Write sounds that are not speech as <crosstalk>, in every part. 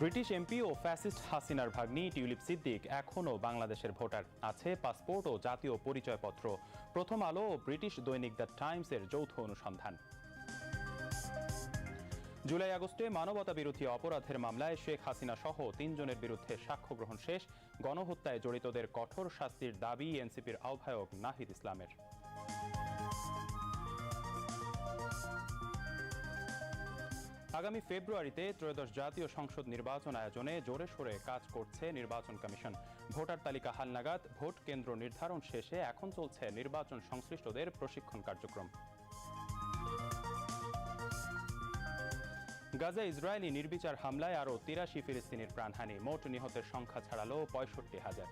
British MP ও fascist হাসিনার ভাগ্নি tulip Siddique এখনও বাংলাদেশের ভোটার। আছে পাসপোর্ট ও জাতীয় পরিচয়পত্র। প্রথম আলো ও ব্রিটিশ দৈনিক দ্য টাইমসের যৌথ অনুসন্ধান। জুলাই আগস্টে মানবতা বিরোধী অপরাধের মামলায় শেখ হাসিনা সহ তিনজনের বিরুদ্ধে সাক্ষ্য গ্রহণ শেষ। গণহত্যায় জড়িতদের কঠোর শাস্তির দাবি এনসিপির আহ্বায়ক নাহিদ ইসলামের। আগামী ফেব্রুয়ারিতে ত্রয়োদশ জাতীয় সংসদ নির্বাচন আয়োজনে জোরে সোরে কাজ করছে নির্বাচন কমিশন। ভোটার তালিকা হালনাগাদ ভোট কেন্দ্র নির্ধারণ শেষে এখন চলছে নির্বাচন সংশ্লিষ্টদের প্রশিক্ষণ কার্যক্রম। গাজা ইসরায়েলি নির্বিচার হামলায় আরও তিরাশি ফিলিস্তিনির প্রাণহানি, মোট নিহতের সংখ্যা ছাড়ালো পঁয়ষট্টি হাজার।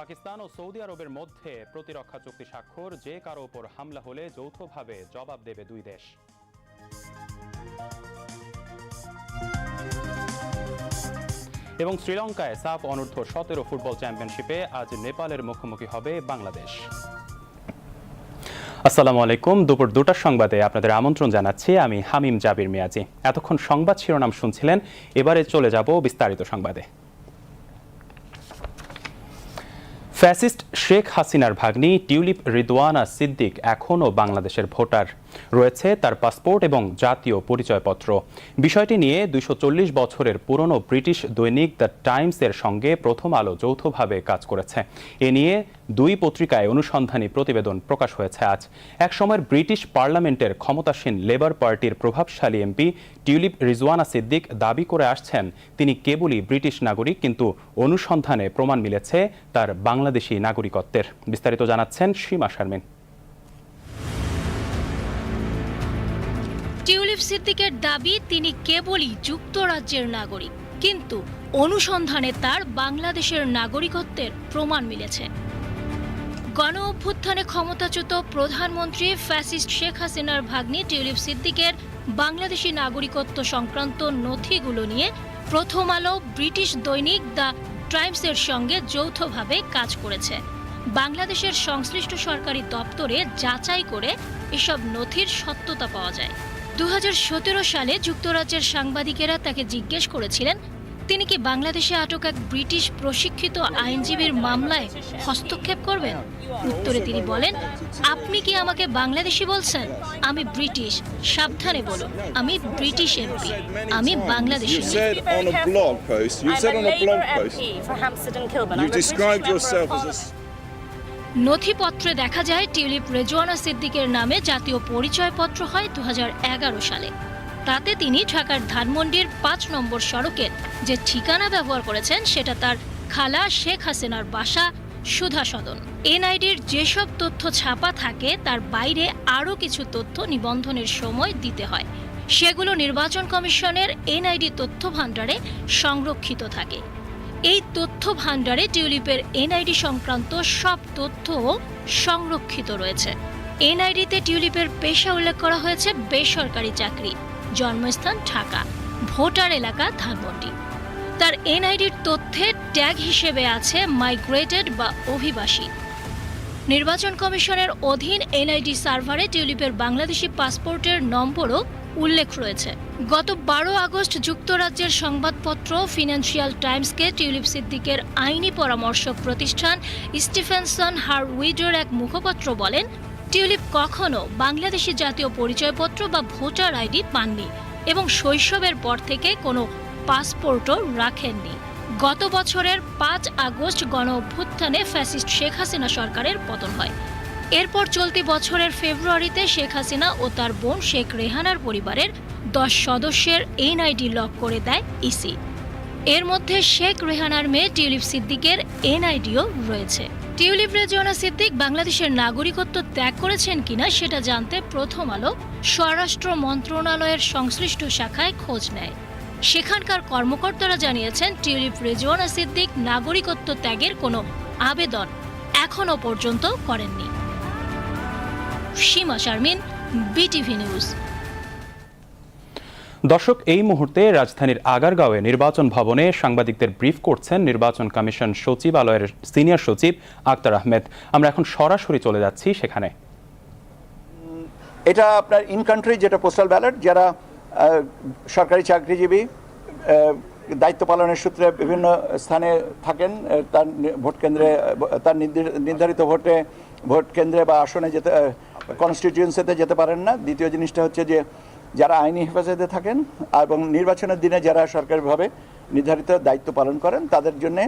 পাকিস্তান ও সৌদি আরবের মধ্যে প্রতিরক্ষা চুক্তি স্বাক্ষর, যে কারও ওপর হামলা হলে যৌথভাবে জবাব দেবে দুই দেশ। এবং শ্রীলঙ্কায় সাফ অনূর্ধ্ব সতেরো ফুটবল চ্যাম্পিয়নশিপে আজ নেপালের মুখোমুখি হবে বাংলাদেশ। আসসালামু আলাইকুম, দুপুর দুটার সংবাদে আপনাদের আমন্ত্রণ জানাচ্ছি আমি হামিম জাবির মিয়াজি। এতক্ষণ সংবাদ শিরোনাম শুনছিলেন, এবারে চলে যাব বিস্তারিত সংবাদে। ফ্যাসিস্ট শেখ হাসিনার ভাগ্নি টিউলিপ রিদওয়ানা সিদ্দিক এখনও বাংলাদেশের ভোটার। রয়েছে তার পাসপোর্ট এবং জাতীয় পরিচয়পত্র। বিষয়টি নিয়ে দুইশ চল্লিশ বছরের পুরনো ব্রিটিশ দৈনিক দ্য টাইমসের সঙ্গে প্রথম আলো যৌথভাবে কাজ করেছে। এ নিয়ে দুই পত্রিকায় অনুসন্ধানী প্রতিবেদন প্রকাশ হয়েছে আজ। একসময়ের ব্রিটিশ পার্লামেন্টের ক্ষমতাসীন লেবার পার্টির প্রভাবশালী এমপি টিউলিপ রিজওয়ানা সিদ্দিক দাবি করে আসছেন, তিনি কেবলই ব্রিটিশ নাগরিক কিন্তু অনুসন্ধানে প্রমাণ মিলেছে তার বাংলাদেশি নাগরিকত্বের। বিস্তারিত জানাচ্ছেন সীমা শারমিন। টিউলিপ সিদ্দিকের দাবি, তিনি কেবলই যুক্তরাজ্যের নাগরিক। কিন্তু অনুসন্ধানে তার বাংলাদেশের নাগরিকত্বের প্রমাণ মিলেছে। গণ অভ্যুত্থানে ক্ষমতাচ্যুত প্রধানমন্ত্রী ফ্যাসিস্ট শেখ হাসিনার ভাগ্নি টিউলিপ সিদ্দিকের বাংলাদেশি নাগরিকত্ব সংক্রান্ত নথিগুলো নিয়ে প্রথম আলো ব্রিটিশ দৈনিক দ্য টাইমসের সঙ্গে যৌথভাবে কাজ করেছে। বাংলাদেশের সংশ্লিষ্ট সরকারি দপ্তরে যাচাই করে এসব নথির সত্যতা পাওয়া যায়। দুহাজার সতেরো সালে যুক্তরাজ্যের সাংবাদিকেরা তাকে জিজ্ঞেস করেছিলেন তিনি কি বাংলাদেশে আটক এক ব্রিটিশ প্রশিক্ষিত আইনজীবীর মামলায় হস্তক্ষেপ করবেন? উত্তরে তিনি বলেন আপনি কি আমাকে বাংলাদেশি বলছেন? আমি ব্রিটিশ। সাবধানে বলো আমি ব্রিটিশ এমপি। আমি Bangladeshi You described yourself as a. নথিপত্রে দেখা যায়, টিউলিপ রেজওয়ানা সিদ্দিকের নামে জাতীয় পরিচয়পত্র হয় দু হাজার এগারো সালে। তাতে তিনি ঢাকার ধানমন্ডির পাঁচ নম্বর সড়কের যে ঠিকানা ব্যবহার করেছেন, সেটা তার খালা শেখ হাসিনার বাসা, সুধা সদন। এনআইডির যেসব তথ্য ছাপা থাকে, তার বাইরে আরও কিছু তথ্য নিবন্ধনের সময় দিতে হয়। সেগুলো নির্বাচন কমিশনের এনআইডি তথ্য ভাণ্ডারে সংরক্ষিত থাকে। এই তথ্য ভাণ্ডারে টিউলিপের এনআইডি সংক্রান্ত সব তথ্য সংরক্ষিত রয়েছে। এনআইডিতে টিউলিপের পেশা উল্লেখ করা হয়েছে বেসরকারি চাকরি, জন্মস্থান ঢাকা, ভোটার এলাকা ধানমন্ডি। তার এনআইডির তথ্যের ট্যাগ হিসেবে আছে মাইগ্রেটেড বা অভিবাসী। নির্বাচন কমিশনের অধীন এনআইডি সার্ভারে টিউলিপের বাংলাদেশি পাসপোর্টের নম্বরও উল্লেখ রয়েছে। গত বারো আগস্ট যুক্তরাজ্যের সংবাদপত্র ফিনান্সিয়াল টাইমসকে টিউলিপ সিদ্দিকের আইনি পরামর্শক প্রতিষ্ঠান স্টিফেনসন হার উইডোর এক মুখপাত্র বলেন, টিউলিপ কখনো বাংলাদেশি জাতীয় পরিচয়পত্র বা ভোটার আইডি পাননি এবং শৈশবের পর থেকে কোনো পাসপোর্টও রাখেননি। গত বছরের পাঁচ আগস্ট গণ অভ্যুত্থানে ফ্যাসিস্ট শেখ হাসিনা সরকারের পতন হয়। এরপর চলতি বছরের ফেব্রুয়ারিতে শেখ হাসিনা ও তার বোন শেখ রেহানার পরিবারের দশ সদস্যের এনআইডি লক করে দেয় ইসি। এর মধ্যে শেখ রেহানার মেয়ে টিউলিপ সিদ্দিকের এনআইডিও রয়েছে। টিউলিপ রেজওয়ানা সিদ্দিক বাংলাদেশের নাগরিকত্ব ত্যাগ করেছেন কিনা সেটা জানতে প্রথম আলো স্বরাষ্ট্র মন্ত্রণালয়ের সংশ্লিষ্ট শাখায় খোঁজ নেয়। সেখানকার কর্মকর্তারা জানিয়েছেন, টিউলিপ রেজওয়ানা সিদ্দিক নাগরিকত্ব ত্যাগের কোনো আবেদন এখনও পর্যন্ত করেননি। Seema Sharmin BTV news. দর্শক এই মুহূর্তে রাজধানীর আগারগাঁওয়ে নির্বাচন ভবনে সাংবাদিকদের ব্রিফ করছেন নির্বাচন কমিশন সচিবালয়ের সিনিয়র সচিব আক্তার আহমেদ। আমরা এখন সরাসরি চলে যাচ্ছি সেখানে। এটা আপনার ইন কান্ট্রি যেটা পোস্টাল ব্যালট যারা সরকারি চাকরিজীবী দায়িত্ব পালনের সূত্রে বিভিন্ন স্থানে থাকেন তার ভোট কেন্দ্রে তার নির্ধারিত ভোটে ভোট কেন্দ্রে বা আসনে যেতে কনস্টিটিউয়েন্সিতে যেতে পারেন না। দ্বিতীয় জিনিসটা হচ্ছে যে, যারা আইনি হেফাজতে থাকেন এবং নির্বাচনের দিনে যারা সরকারিভাবে নির্ধারিত দায়িত্ব পালন করেন, তাদের জন্য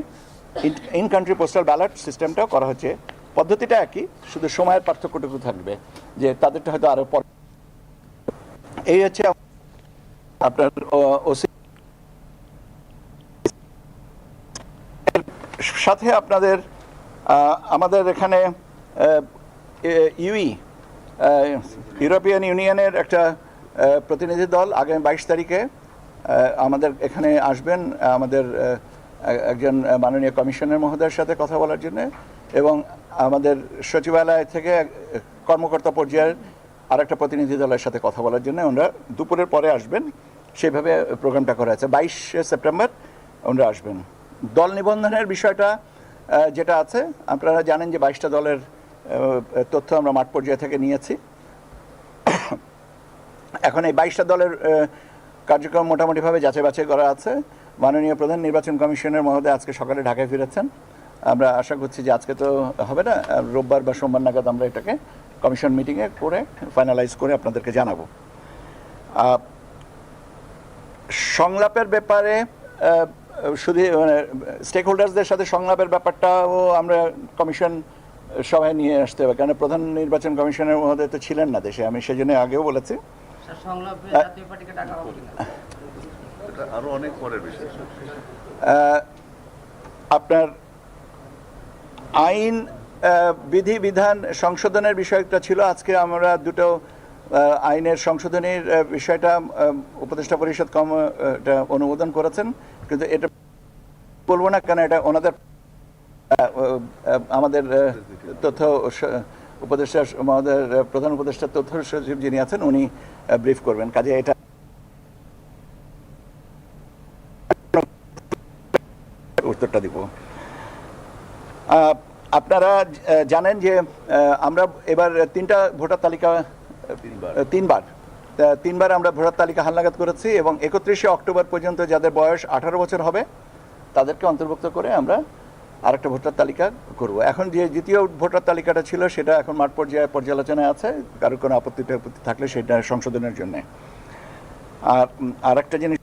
ইন কান্ট্রি পোস্টাল ব্যালট সিস্টেমটাও করা হচ্ছে। পদ্ধতিটা একই, শুধু সময়ের পার্থক্যটুকু থাকবে, যে তাদেরটা হয়তো আরও পর এই হচ্ছে আপনার ওসি সাথে আপনাদের আমাদের এখানে ইউই ইউরোপিয়ান ইউনিয়নের একটা প্রতিনিধি দল আগামী বাইশ তারিখে আমাদের এখানে আসবেন আমাদের একজন মাননীয় কমিশনার মহোদয়ের সাথে কথা বলার জন্য এবং আমাদের সচিবালয় থেকে কর্মকর্তা পর্যায়ের আরেকটা প্রতিনিধি দলের সাথে কথা বলার জন্য ওনারা দুপুরের পরে আসবেন। সেভাবে প্রোগ্রামটা করা আছে বাইশে সেপ্টেম্বর ওনারা আসবেন। দল নিবন্ধনের বিষয়টা যেটা আছে, আপনারা জানেন যে বাইশটা দলের তথ্য আমরা মাঠ পর্যায়ে থেকে নিয়েছি। এখন এই বাইশটা দলের কার্যক্রম মোটামুটিভাবে যাচাই বাছাই করা আছে। মাননীয় প্রধান নির্বাচন কমিশনের মহোদয় আজকে সকালে ঢাকায় ফিরেছেন। আমরা আশা করছি যে আজকে তো হবে না রোববার বা সোমবার নাগাদ আমরা এটাকে কমিশন মিটিংয়ে করে ফাইনালাইজ করে আপনাদেরকে জানাব। সংলাপের ব্যাপারে শুধু মানে স্টেক হোল্ডার্সদের সাথে সংলাপের ব্যাপারটাও আমরা কমিশন সবাই নিয়ে আসতে হবে। কারণ প্রধান নির্বাচন কমিশনের মহোদয় তো ছিলেন না দেশে। আমি সেজন্য আগেও বলেছি। স্যার, সংলাপে জাতীয় পার্টিকে ডাকা হবে কিনা? এটা আরও অনেক পরের বিষয় আহ, আপনার আইন আহ, বিধি বিধান সংশোধনের বিষয়টা ছিল। আজকে আমরা দুটো আহ, আইনের সংশোধনের বিষয়টা উপদেষ্টা পরিষদ কম এটা অনুমোদন করেছেন। কিন্তু এটা বলব না কেন এটা ওনাদের আমাদের তথ্য উপদেষ্টা আমাদের প্রধান উপদেষ্টা তথ্য সচিব যিনি আছেন উনি ব্রিফ করবেন। কাজে এটা উত্তরটা দিব। আপনারা জানেন যে আমরা এবার তিনটা ভোটার তালিকা তিনবার। তিনবার আমরা ভোটার তালিকা হালনাগাদ করেছি এবং একত্রিশে অক্টোবর পর্যন্ত যাদের বয়স আঠারো বছর হবে তাদেরকে অন্তর্ভুক্ত করে আমরা আরেকটা ভোটার তালিকা করব। এখন যে দ্বিতীয় ভোটার তালিকাটা ছিল সেটা এখন মাঠ পর্যায়ে পর্যালোচনায় আছে। কারোর কোনো আপত্তি আপত্তি থাকলে সেটা সংশোধনের জন্য। আর উম, আরেকটা জিনিস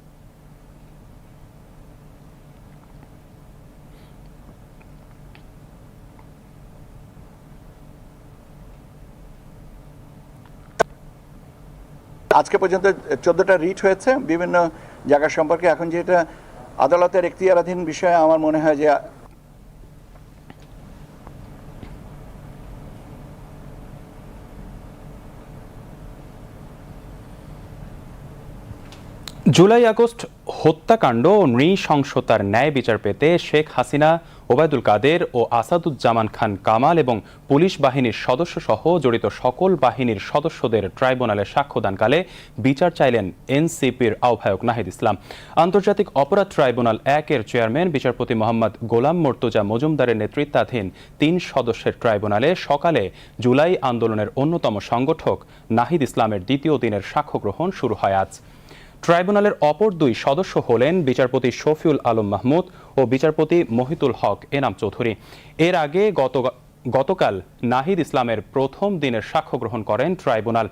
আজকে পর্যন্ত চোদ্দটা রিট হয়েছে। বিভিন্ন জায়গা সম্পর্কে এখন যেটা আদালতের এখতিয়ারাধীন বিষয়ে আমার মনে হয় যে জুলাই আগস্ট হত্যাকাণ্ড ও নৃশংসতার ন্যায় বিচার পেতে শেখ হাসিনা, ওবায়দুল কাদের ও আসাদুজ্জামান খান কামাল এবং পুলিশ বাহিনীর সদস্য সহ জড়িত সকল বাহিনীর সদস্যদের ট্রাইব্যুনালে সাক্ষ্যদানকালে বিচার চাইলেন এনসিপির আহ্বায়ক নাহিদ ইসলাম। আন্তর্জাতিক অপরাধ ট্রাইব্যুনাল একের চেয়ারম্যান বিচারপতি মোহাম্মদ গোলাম মর্তুজা মজুমদারের নেতৃত্বাধীন তিন সদস্যের ট্রাইব্যুনালে সকালে জুলাই আন্দোলনের অন্যতম সংগঠক নাহিদ ইসলামের দ্বিতীয় দিনের সাক্ষ্য গ্রহণ শুরু হয় আজ। ট্রাইব্যুনালের অপর দুই সদস্য হলেন বিচারপতি শফিউল আলম মাহমুদ ও বিচারপতি মহিতুল হক এনাম চৌধুরী। এর আগে গত গতকাল নাহিদ ইসলামের প্রথম দিনের সাক্ষ্য গ্রহণ করেন ট্রাইব্যুনাল।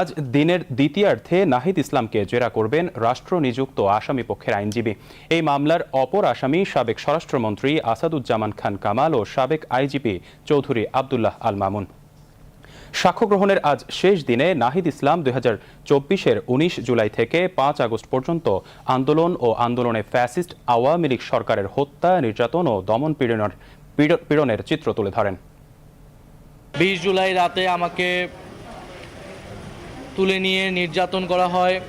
আজ দিনের দ্বিতীয়ার্ধে নাহিদ ইসলামকে জেরা করবেন রাষ্ট্র নিযুক্ত আসামি পক্ষের আইনজীবী। এই মামলার অপর আসামি সাবেক স্বরাষ্ট্রমন্ত্রী আসাদুজ্জামান খান কামাল ও সাবেক আইজিপি চৌধুরী আবদুল্লাহ আল মামুন। সাক্ষ্য গ্রহণের আজ শেষ দিনে নাহিদ ইসলাম দুই হাজার চব্বিশের উনিশ জুলাই থেকে পাঁচ আগস্ট পর্যন্ত আন্দোলন ও আন্দোলনে ফ্যাসিস্ট আওয়ামী লীগ সরকারের হত্যা, নির্যাতন ও দমন পীড়নের পীড়- পীড়নের চিত্র তুলে ধরেন। বিশ জুলাই রাতে আমাকে তুলে নিয়ে নির্যাতন করা হয়।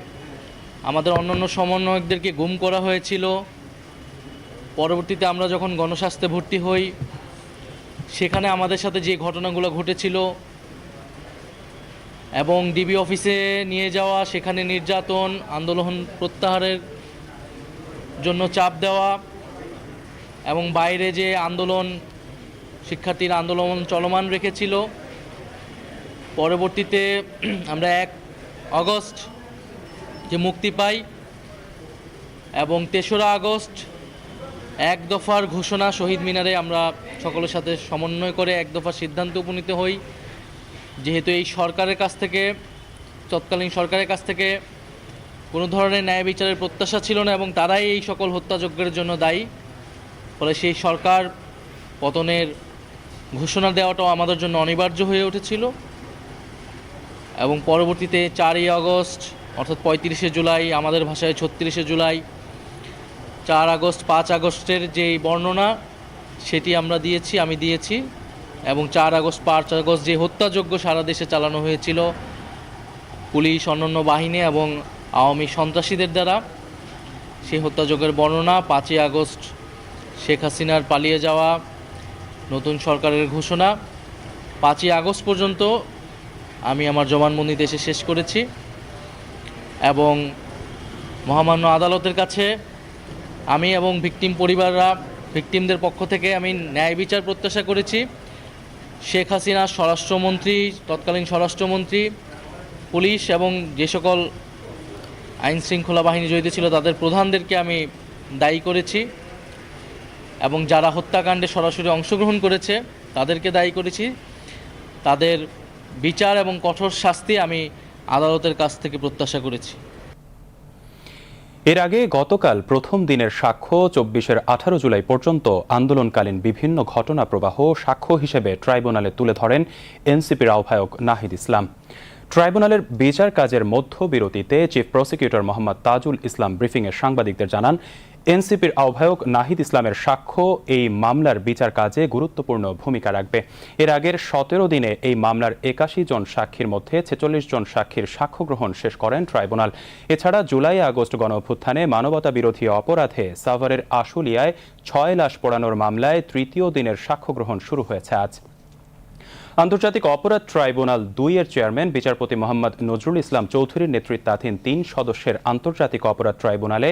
আমাদের অন্যান্য সমন্বয়কদেরকে গুম করা হয়েছিল। পরবর্তীতে আমরা যখন গণস্বাস্থ্যে ভর্তি হই, সেখানে আমাদের সাথে যে ঘটনাগুলো ঘটেছিল এবং ডিবি অফিসে নিয়ে যাওয়া, সেখানে নির্যাতন, আন্দোলন প্রত্যাহারের জন্য চাপ দেওয়া এবং বাইরে যে আন্দোলন, শিক্ষার্থীর আন্দোলন চলমান রেখেছিল। পরবর্তীতে <clears throat> আমরা এক অগস্ট যে মুক্তি পাই এবং তেসরা আগস্ট এক দফার ঘোষণা শহীদ মিনারে আমরা সকলের সাথে সমন্বয় করে এক দফার সিদ্ধান্তে উপনীত হই। যেহেতু এই সরকারের কাছ থেকে, তৎকালীন সরকারের কাছ থেকে কোনো ধরনের ন্যায় বিচারের প্রত্যাশা ছিল না এবং তারাই এই সকল হত্যাযজ্ঞের জন্য দায়ী। ফলে সেই সরকার পতনের ঘোষণা দেওয়াটাও আমাদের জন্য অনিবার্য হয়ে উঠেছিল এবং পরবর্তীতে চারই আগস্ট, অর্থাৎ পঁয়ত্রিশে জুলাই, আমাদের ভাষায় ছত্রিশে জুলাই, চার আগস্ট, পাঁচ আগস্টের যেই বর্ণনা, সেটি আমরা দিয়েছি, আমি দিয়েছি। এবং চার আগস্ট, পাঁচ আগস্ট যে হত্যাযজ্ঞ সারা দেশে চালানো হয়েছিল, পুলিশ, অন্যান্য বাহিনী এবং আওয়ামী সন্ত্রাসীদের দ্বারা সেই হত্যাযজ্ঞের বর্ণনা, পাঁচই আগস্ট শেখ হাসিনার পালিয়ে যাওয়া নতুন সরকারের ঘোষণা। পাঁচই আগস্ট পর্যন্ত আমি আমার জবানবন্দিতে এসে শেষ করেছি এবং মহামান্য আদালতের কাছে আমি এবং ভিকটিম পরিবাররা, ভিকটিমদের পক্ষ থেকে আমি ন্যায় বিচার প্রত্যাশা করেছি। শেখ হাসিনা স্বরাষ্ট্রমন্ত্রী, তৎকালীন স্বরাষ্ট্রমন্ত্রী, পুলিশ এবং যে সকল আইন শৃঙ্খলা বাহিনী জড়িত ছিল তাদের প্রধানদেরকে আমি দায়ী করেছি এবং যারা হত্যাকাণ্ডে সরাসরি অংশগ্রহণ করেছে তাদেরকে দায়ী করেছি। তাদের বিচার এবং কঠোর শাস্তি আমি আদালতের কাছ থেকে প্রত্যাশা করেছি। এর আগে গতকাল প্রথম দিনের সাক্ষ্য চব্বিশের আঠারো জুলাই পর্যন্ত আন্দোলনকালীন বিভিন্ন ঘটনা প্রবাহ সাক্ষ্য হিসেবে ট্রাইব্যুনালে তুলে ধরেন এনসিপির আহ্বায়ক নাহিদ ইসলাম। ট্রাইব্যুনালের বিচার কাজের মধ্যবিরতিতে চিফ প্রসিকিউটর মোহাম্মদ তাজুল ইসলাম ব্রিফিংয়ে সাংবাদিকদের জানান এনসিপির আহ্বায়ক নাহিদ ইসলামের সাক্ষ্য এই মামলার বিচার কাজে গুরুত্বপূর্ণ ভূমিকা রাখবে। এর আগের সতেরো দিনে এই মামলার একাশি জন সাক্ষীর মধ্যে ছেচল্লিশ জন সাক্ষীর সাক্ষ্য গ্রহণ শেষ করেন ট্রাইব্যুনাল। এছাড়া জুলাই আগস্ট গণ অভ্যুত্থানে মানবতা বিরোধী অপরাধে সাভারের আশুলিয়ায় ছয় লাশ পোড়ানোর মামলায় তৃতীয় দিনের সাক্ষ্য গ্রহণ শুরু হয়েছে আজ। আন্তর্জাতিক অপরাধ ট্রাইব্যুনাল দুই এর চেয়ারম্যান, বিচারপতি মোহাম্মদ নজরুল ইসলাম চৌধুরীর নেতৃত্বাধীন তিন সদস্যের আন্তর্জাতিক অপরাধ ট্রাইব্যুনালে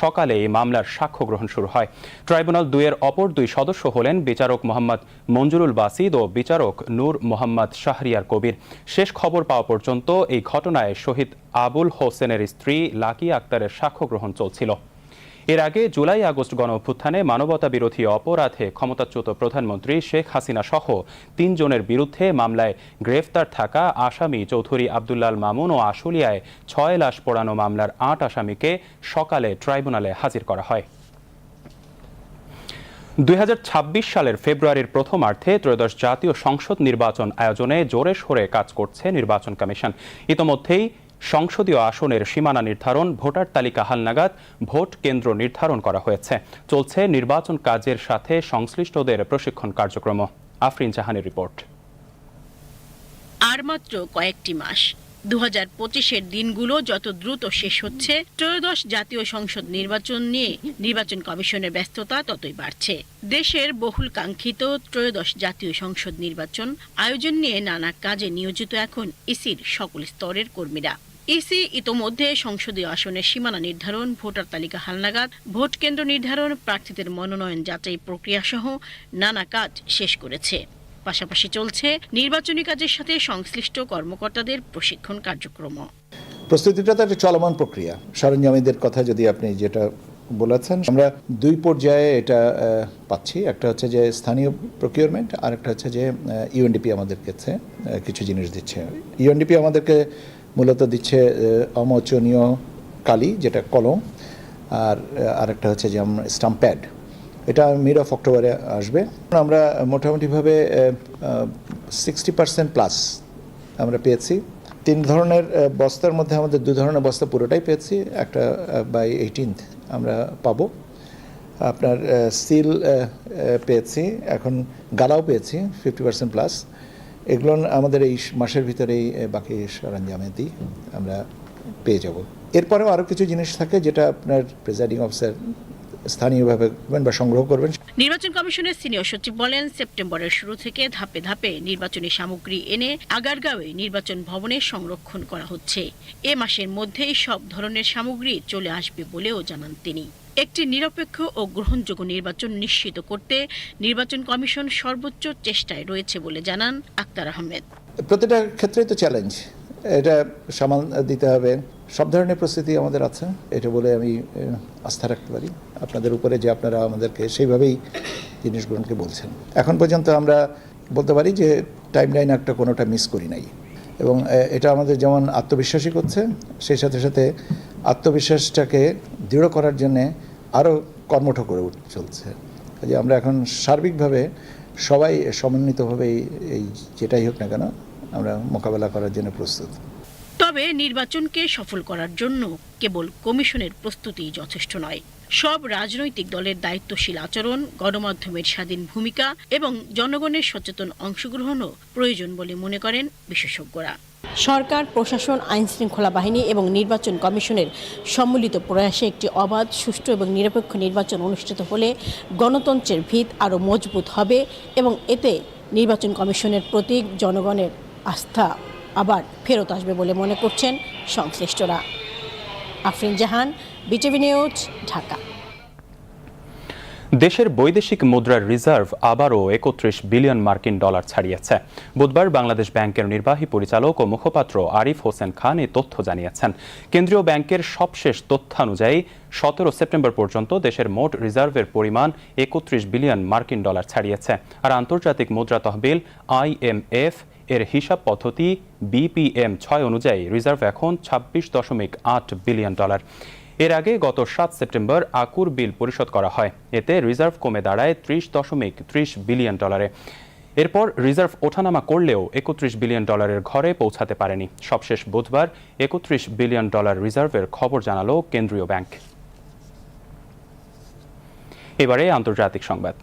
সকালে এই মামলার সাক্ষ্য গ্রহণ শুরু হয়। ট্রাইব্যুনাল দুইয়ের অপর দুই সদস্য হলেন বিচারক মোহাম্মদ মঞ্জুরুল বাসিদ ও বিচারক নূর মোহাম্মদ শাহরিয়ার কবির। শেষ খবর পাওয়া পর্যন্ত এই ঘটনায় শহীদ আবুল হোসেনের স্ত্রী লাকি আক্তারের সাক্ষ্য গ্রহণ চলছিল। এর আগে জুলাই আগস্ট গণ অভ্যুত্থানে মানবতা বিরোধী অপরাধে ক্ষমতাচ্যুত প্রধানমন্ত্রী শেখ হাসিনা সহ তিনজনের বিরুদ্ধে মামলায় গ্রেফতার থাকা আসামি চৌধুরী আবদুল্লাল মামুন ও আশুলিয়ায় ছয় লাশ পোড়ানো মামলার আট আসামিকে সকালে ট্রাইব্যুনালে হাজির করা হয়। দুই হাজার ছাব্বিশ সালের ফেব্রুয়ারির প্রথমার্ধে ত্রয়োদশ জাতীয় সংসদ নির্বাচন আয়োজনে জোরে সোরে কাজ করছে নির্বাচন কমিশন। ইতোমধ্যেই সংসদীয় আসনের সীমানা নির্ধারণ, ভোটার তালিকা হালনাগাদ, ভোট কেন্দ্র নির্ধারণ করা হয়েছে। চলছে নির্বাচন কাজের সাথে সংশ্লিষ্টদের প্রশিক্ষণ কার্যক্রম। আফরিন জাহানের রিপোর্ট। আর মাত্র কয়েকটি মাস। দু হাজার পঁচিশের দিনগুলো যত দ্রুত শেষ হচ্ছে, ত্রয়োদশ জাতীয় সংসদ নির্বাচন নিয়ে নির্বাচন কমিশনের ব্যস্ততা ততই বাড়ছে। দেশের বহুল কাঙ্ক্ষিত ত্রয়োদশ জাতীয় সংসদ নির্বাচন আয়োজন নিয়ে নানা কাজে নিয়োজিত এখন ইসির সকল স্তরের কর্মীরা। ইসি ইতোমধ্যে সংসদীয় আসনের সীমানা নির্ধারণ ভোটার তালিকা হালনাগাদ ভোট কেন্দ্র নির্ধারণ প্রার্থীদের মনোনয়ন যাচাই প্রক্রিয়া সহ নানা কাজ শেষ করেছে। পাশাপাশি চলছে নির্বাচনী কাজের সাথে সংশ্লিষ্ট কর্মকর্তাদের প্রশিক্ষণ কার্যক্রম প্রস্তুতিটা তো একটা চলমান প্রক্রিয়া। সরঞ্জামীদের কথা যদি আপনি যেটা বলেছেন আমরা দুই পর্যায়ে এটা পাচ্ছি। একটা হচ্ছে যে স্থানীয় প্রকিউরমেন্ট আর একটা হচ্ছে যে ইউএনডিপি আমাদেরকে হচ্ছে, আহ, কিছু জিনিস দিচ্ছে। ইউএনডিপি আমাদেরকে মূলত দিচ্ছে অমোচনীয় কালি, যেটা কলম, আর আরেকটা হচ্ছে যে স্টাম্প প্যাড। এটা মিড অফ অক্টোবরে আসবে। আমরা মোটামুটিভাবে সিক্সটি পার্সেন্ট প্লাস আমরা পেয়েছি। তিন ধরনের বস্তার মধ্যে আমাদের দু ধরনের বস্তা পুরোটাই পেয়েছি। একটা বাই এইটিনথ আমরা পাবো। আপনার সিল পেয়েছি। এখন গালাও পেয়েছি ফিফটি পার্সেন্ট প্লাস এগুলো আমাদের এই মাসের ভিতরেই বাকি সরঞ্জামে দিই আমরা পেয়ে যাব। এরপরেও আরও কিছু জিনিস থাকে যেটা আপনার প্রেসাইডিং অফিসার স্থানীয়ভাবে বা সংগ্রহ করবেন। নির্বাচন কমিশনের সিনিয়র সচিব বলেন, সেপ্টেম্বরের শুরু থেকে ধাপে ধাপে নির্বাচনী সামগ্রী এনে আগারগাঁওয়ে নির্বাচন ভবনে সংরক্ষণ করা হচ্ছে। এ মাসের মধ্যেই সব ধরনের সামগ্রী চলে আসবে বলেও জানান তিনি। একটি নিরপেক্ষ ও গ্রহণযোগ্য নির্বাচন নিশ্চিত করতে নির্বাচন কমিশন সর্বোচ্চ চেষ্টায় রয়েছে বলে জানান আক্তার আহমেদ। প্রতিটা ক্ষেত্রেই তো চ্যালেঞ্জ এটা সামাল দিতে হবে। সব ধরনের প্রস্তুতি আমাদের আছে। এটা বলে আমি আস্থা রাখতে পারি। আপনাদের উপরে যে আপনারা আমাদেরকে সেইভাবেই জিনিসগুলোকে বলছেন। এখন পর্যন্ত আমরা বলতে পারি যে টাইম লাইন একটা কোনোটা মিস করি নাই। এবং এটা আমাদের যেমন আত্মবিশ্বাসী করছে, সেই সাথে সাথে আত্মবিশ্বাসটাকে দৃঢ় করার জন্যে আরও কর্মঠ করে চলছে। কাজে আমরা এখন সার্বিকভাবে সবাই সমন্বিতভাবে এই যেটাই হোক না কেন, আমরা মোকাবেলা করার জন্য প্রস্তুত। তবে নির্বাচনকে সফল করার জন্য কেবল কমিশনের প্রস্তুতি যথেষ্ট নয়। সব রাজনৈতিক দলের দায়িত্বশীল আচরণ, গণমাধ্যমের স্বাধীন ভূমিকা এবং জনগণের সচেতন অংশগ্রহণও প্রয়োজন বলে মনে করেন বিশেষজ্ঞরা। সরকার, প্রশাসন আইন শৃঙ্খলা বাহিনী এবং নির্বাচন কমিশনের সম্মিলিত প্রয়াসে একটি অবাধ, সুষ্ঠু এবং নিরপেক্ষ নির্বাচন অনুষ্ঠিত হলে গণতন্ত্রের ভিত আরও মজবুত হবে এবং এতে নির্বাচন কমিশনের প্রতি জনগণের আস্থা আবার ফেরত আসবে বলে মনে করছেন সংশ্লিষ্টরা। Afrin Jahan, BTV news, Dhaka. দেশের বৈদেশিক মুদ্রার রিজার্ভ আবারও একত্রিশ বিলিয়ন মার্কিন ডলার ছাড়িয়েছে। বুধবার বাংলাদেশ ব্যাংকের নির্বাহী পরিচালক ও মুখপাত্র আরিফ হোসেন খান এই তথ্য জানিয়েছেন। কেন্দ্রীয় ব্যাংকের সবশেষ তথ্যানুযায়ী, সতেরো সেপ্টেম্বর পর্যন্ত দেশের মোট রিজার্ভের পরিমাণ একত্রিশ বিলিয়ন মার্কিন ডলার ছাড়িয়েছে। আর আন্তর্জাতিক মুদ্রা তহবিল আইএমএফ এর হিসাব পদ্ধতি বিপিএম ছয় অনুযায়ী রিজার্ভ এখন ছাব্বিশ দশমিক আট বিলিয়ন ডলার। এর আগে গত সাত সেপ্টেম্বর আকুর বিল পরিশোধ করা হয়। এতে রিজার্ভ কমে দাঁড়ায় ত্রিশ দশমিক ত্রিশ বিলিয়ন ডলারে। এরপর রিজার্ভ ওঠানামা করলেও একত্রিশ বিলিয়ন ডলারের ঘরে পৌঁছাতে পারেনি। সবশেষ বুধবার একত্রিশ বিলিয়ন ডলার রিজার্ভের খবর জানালো কেন্দ্রীয় ব্যাংক। এবারে আন্তর্জাতিক সংবাদ।